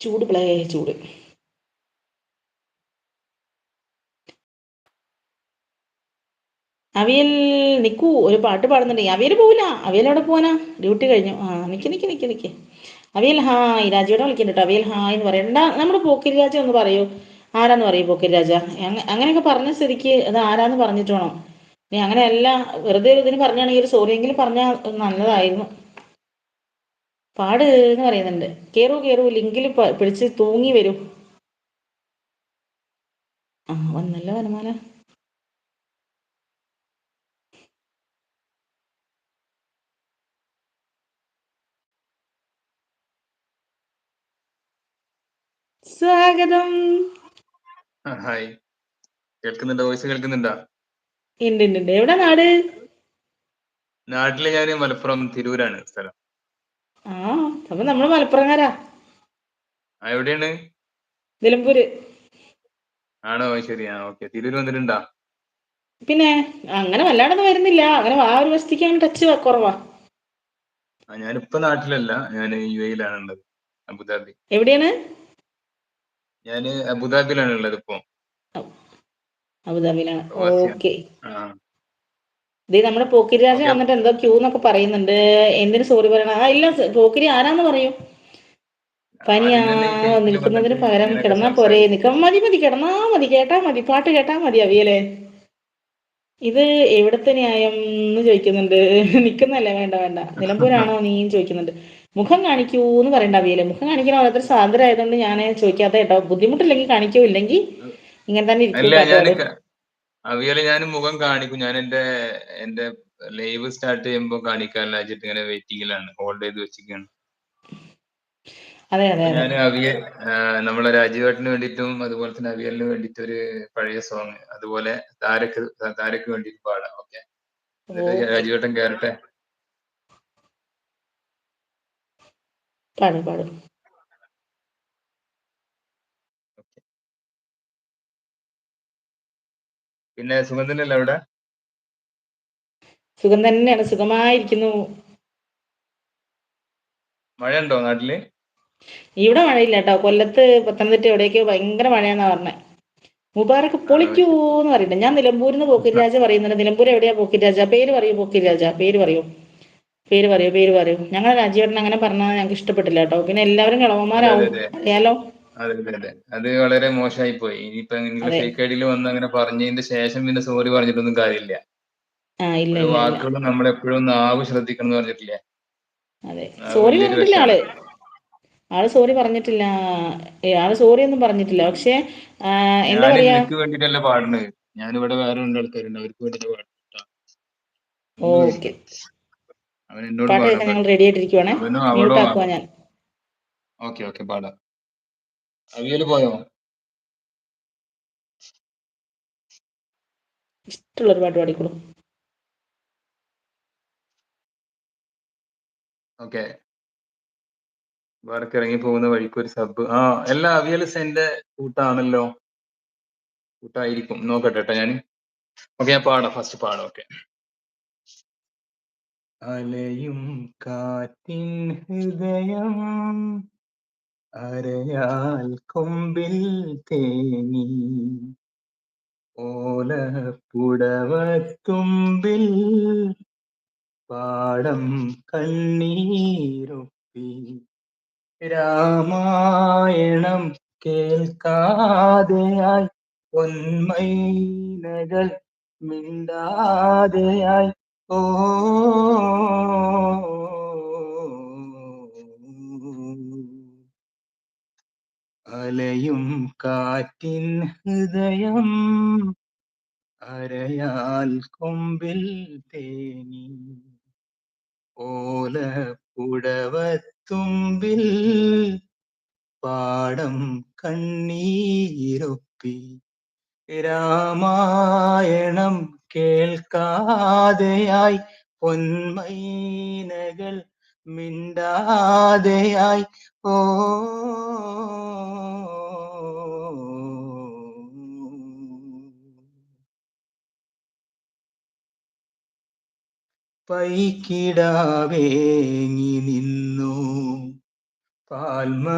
ചൂട് പ്ലേ ചൂട്. അവിയൽ നിൽക്കൂ ഒരു പാട്ട് പാടുന്നുണ്ട്. അവിയൽ പോവില്ല. അവിയൽ അവിടെ പോവാനാ? ഡ്യൂട്ടി കഴിഞ്ഞു. ആ നിൽക്ക് നിൽക്ക് നിൽക്ക് നിൽക്ക് അവിയൽ ഹായ് രാജയുടെ വിളിക്കുന്നുണ്ട് അവിയൽ ഹായ് എന്ന് പറയണ്ട നമ്മുടെ പോക്കിരി രാജ ഒന്ന് പറയൂ. ആരാന്ന് പറയൂ പോക്കിരി രാജ? അങ്ങനെയൊക്കെ പറഞ്ഞ സ്ഥിതിക്ക് അത് ആരാന്ന് പറഞ്ഞിട്ട് വേണം. നീ അങ്ങനെയല്ല വെറുതെ ഇതിന് പറഞ്ഞാണെങ്കിൽ ഒരു സോറി എങ്കിലും പറഞ്ഞാൽ നല്ലതായിരുന്നു. പാട് എന്ന് പറയുന്നുണ്ട്. കേറൂ കേറൂ ലിങ്കിൽ പിടിച്ച് തൂങ്ങി വരൂ. ആ വന്നല്ലോ വനമാല. സ്വാഗതം. ഹായ്. കേൾക്കുന്നുണ്ടോ? വോയിസ് കേൾക്കുന്നുണ്ടോ? ഉണ്ട് ഉണ്ട് എവിടെ നാട്? നാട്ടിൽ ഞാൻ മലപ്പുറം തിരൂരാണ് സ്ഥലം. ആ അപ്പൊ നമ്മൾ മലപ്പുറംകാരാ. എവിടെയാണ്? നിലമ്പൂര്. ആണോ ശരി. ആ ഓക്കെ. തിരൂര് വന്നിട്ടുണ്ടാ പിന്നെ അങ്ങനെ വല്ലാണ്ടൊന്നും വരുന്നില്ല. അങ്ങനെ ആ ഒരു വശത്തേക്ക് അങ്ങനെ ടച്ച് കുറവാ ഞാനിപ്പോ നാട്ടിലല്ല. ഞാൻ യു എയിലാണ് ഉള്ളത്. അബുദാബി. എവിടെയാണ്? ഞാൻ അബുദാബിയിലാണ് ഉള്ളത് ഇപ്പൊ. അബുദാബിയിലാണ്. ഓക്കെ. ഇത് നമ്മുടെ പോക്കിരി രാജ Okay. വന്നിട്ട് എന്തോ ക്യൂ എന്നൊക്കെ പറയുന്നുണ്ട്. എന്തിനു സോറി പറയണ? ആ ഇല്ല പോക്കിരി ആരാന്ന് പറയൂ. പനിയാ നിൽക്കുന്നതിന് പകരം കിടന്നാ പോരെ. നിക്ക മതി മതി കിടന്നാ മതി കേട്ടാ മതി പാട്ട് കേട്ടാ മതി അവിയലേ. ഇത് എവിടത്തെ ന്യായം എന്ന് ചോദിക്കുന്നുണ്ട്. നിക്കുന്നല്ലേ? വേണ്ട വേണ്ട. നിലമ്പൂരാണോ നീ ചോദിക്കുന്നുണ്ട്. മുഖം കാണിക്കൂ എന്ന് പറയണ്ട അവിയൽ. മുഖം കാണിക്കണ ഓരോരുത്തർ സ്വാതന്ത്ര്യം ആയതുകൊണ്ട് ഞാൻ ചോദിക്കാത്ത കേട്ടോ. ബുദ്ധിമുട്ടില്ലെങ്കിൽ കാണിക്കൂ ഇല്ലെങ്കിൽ ഇങ്ങനെ തന്നെ ഇരിക്കും അവിയൽ ഞാൻ മുഖം കാണിക്കും. ഞാൻ എന്റെ എന്റെ ലൈവ് സ്റ്റാർട്ട് ചെയ്യുമ്പോൾ വെച്ചിട്ട് ഇങ്ങനെ വെയിറ്റിംഗിലാണ് ഹോൾഡ് ചെയ്ത് വെച്ചിരിക്കുകയാണ് ഞാൻ അവിയ ആ, നമ്മളെ രാജീവേട്ടന് വേണ്ടിയിട്ടും അതുപോലെ തന്നെ അവിയലിന് വേണ്ടിയിട്ട് ഒരു പഴയ സോങ് അതുപോലെ താരക്ക് താരക്ക് വേണ്ടിയിട്ട് പാടാം. ഓക്കെ. രാജീവേട്ടൻ കയറട്ടെ പാടും പാടും. പിന്നെ സുഗന്ധനല്ലേ അവിടെ? സുഖം തന്നെയാണ്. സുഖമായിരിക്കുന്നു. മഴ ഉണ്ടോ നാട്ടിൽ? ഇവിടെ മഴയില്ല കേട്ടോ കൊല്ലത്ത് പത്തനംതിട്ട എവിടെയൊക്കെയോ ഭയങ്കര മഴയാന്നാ പറഞ്ഞത് മുബാറക്ക് പൊളിക്കൂന്ന് പറയുന്നുണ്ട് ഞാൻ നിലമ്പൂരിന്ന് പോക്കിരി രാജ പറയുന്നുണ്ട്. നിലമ്പൂർ എവിടെയാ പോക്കിരി രാജ? പേര് പറയൂ പോക്കിരി രാജ. പേര് പറയൂ. പേര് പറയൂ പേര് പറയൂ. ഞങ്ങളെ രാജീവേട്ടൻ അങ്ങനെ പറഞ്ഞാൽ ഞങ്ങൾക്ക് ഇഷ്ടപ്പെട്ടില്ല കേട്ടോ. പിന്നെ എല്ലാവരും കിളവന്മാരാവും. അറിയാലോ? അതെ അതെ അതെ. അത് വളരെ മോശമായി പോയി ഇനിയിപ്പോ. ഫേക്ക് ഐഡിയിൽ വന്ന് അങ്ങനെ പറഞ്ഞതിന്റെ ശേഷം പിന്നെ സോറി പറഞ്ഞിട്ടൊന്നും കാര്യമില്ല. വാക്കുകൾ നമ്മൾ എപ്പോഴും നാവ് ശ്രദ്ധിക്കണം എന്ന് പറഞ്ഞിട്ടില്ലേ. അതെ. സോറി പറഞ്ഞിട്ടില്ല ആൾ. ആൾ സോറി പറഞ്ഞിട്ടില്ല. ആൾ സോറി ഒന്നും പറഞ്ഞിട്ടില്ല. പക്ഷെ എന്താ പറയാ? നിനക്ക് വേണ്ടിട്ടല്ല പാടുന്നത്. ഞാനിവിടെ വേറെ രണ്ട് ആൾക്കാരുണ്ട്. അവർക്ക് വേണ്ടിട്ട് പാടും ഓക്കെ. അവൻ എന്നോട് പാട്ട് പാടാൻ കേൾക്കാൻ ഞങ്ങൾ റെഡി ആയിട്ടിരിക്കുവാണേ? അവനോ മ്യൂട്ട് ആക്കുവാ ഞാൻ. ഓക്കെ ഓക്കെ പാടാം. അവിയൽ പോയോ? ഇഷ്ടമുള്ളൊരു പാട്ട് പാടിക്കോളൂ. ഓക്കെ. വേറെ ഇറങ്ങി പോകുന്ന വഴിക്ക് ഒരു സബ്. ആ എല്ലാ അവിയൽ സെന്റെ കൂട്ടാണല്ലോ. കൂട്ടായിരിക്കും. നോക്കട്ടെ കേട്ടോ ഞാൻ ഓക്കെ ഞാൻ പാടാം. ഫസ്റ്റ് പാടാം. ഓക്കെ. അലയും കാറ്റിൻ ഹൃദയം അരയാൽ കൊമ്പിൽ തേങ്ങി ഓലപ്പുടവത്തുമ്പിൽ പാടം കണ്ണീരൊപ്പി. രാമായണം കേൾക്കാതെയായി പൊന്മൈനകൾ മിണ്ടാതെയായി. ഓ അലയും കാറ്റിൻ ഹൃദയം അരയാൽ കൊമ്പിൽ തേനി. ഓല പുടവത്തുമ്പിൽ പാടം കണ്ണീരൊപ്പി. രാമായണം കേൾക്കാതെയായി പൊന്മൈനകൾ മിണ്ടാതെയായി ഓ പൈക്കിടാവേങ്ങി നിന്നു. പാൽമ